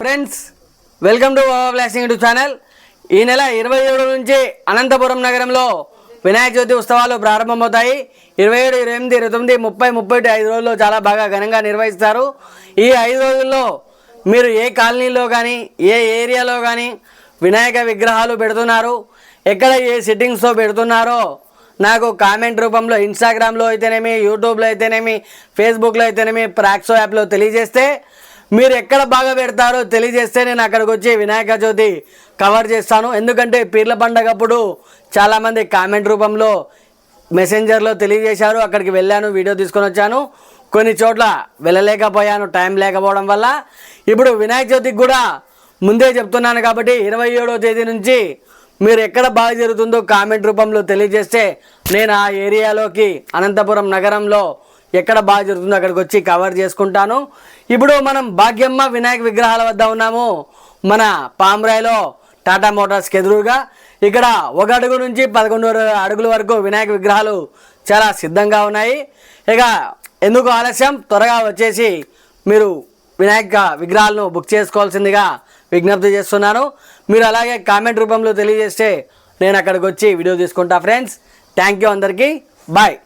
Friends welcome to blessing YouTube channel ఈ నెల ఇరవై ఏడు నుంచి అనంతపురం నగరంలో వినాయక చవితి ఉత్సవాలు ప్రారంభమవుతాయి. ఇరవై ఏడు ఇరవై ఎనిమిది ఇరవై తొమ్మిది ముప్పై ముప్పై ఒకటి ఐదు రోజుల్లో చాలా బాగా ఘనంగా నిర్వహిస్తారు. ఈ ఐదు రోజుల్లో మీరు ఏ కాలనీలో కానీ ఏ ఏరియాలో కానీ వినాయక విగ్రహాలు పెడుతున్నారు ఎక్కడ ఏ సిట్టింగ్స్తో పెడుతున్నారో నాకు కామెంట్ రూపంలో ఇన్స్టాగ్రామ్లో అయితేనేమి యూట్యూబ్లో అయితేనేమి ఫేస్బుక్లో అయితేనేమి ప్రాక్సో యాప్లో తెలియజేస్తే మీరు ఎక్కడ బాగా పెడతారో తెలియజేస్తే నేను అక్కడికి వచ్చి వినాయక చవితి కవర్ చేస్తాను. ఎందుకంటే పీర్ల పండగప్పుడు చాలామంది కామెంట్ రూపంలో మెసెంజర్లో తెలియజేశారు. అక్కడికి వెళ్ళాను వీడియో తీసుకొని వచ్చాను. కొన్ని చోట్ల వెళ్ళలేకపోయాను టైం లేకపోవడం వల్ల. ఇప్పుడు వినాయక చవితికి కూడా ముందే చెప్తున్నాను కాబట్టి ఇరవై ఏడో తేదీ నుంచి మీరు ఎక్కడ బాగా జరుగుతుందో కామెంట్ రూపంలో తెలియజేస్తే నేను ఆ ఏరియాలోకి అనంతపురం నగరంలో ఎక్కడ బాగా జరుగుతుందో అక్కడికి వచ్చి కవర్ చేసుకుంటాను. ఇప్పుడు మనం భాగ్యమ్మ వినాయక విగ్రహాల వద్ద ఉన్నాము. మన పామ్రాయిలో టాటా మోటార్స్కి ఎదురుగా ఇక్కడ ఒక అడుగు నుంచి పదకొండు అడుగుల వరకు వినాయక విగ్రహాలు చాలా సిద్ధంగా ఉన్నాయి. ఇక ఎందుకు ఆలస్యం? త్వరగా వచ్చేసి మీరు వినాయక విగ్రహాలను బుక్ చేసుకోవాల్సిందిగా విజ్ఞప్తి చేస్తున్నాను. మీరు అలాగే కామెంట్ రూపంలో తెలియజేస్తే నేను అక్కడికి వచ్చి వీడియో తీసుకుంటా ఫ్రెండ్స్ థ్యాంక్ యూ అందరికీ. బాయ్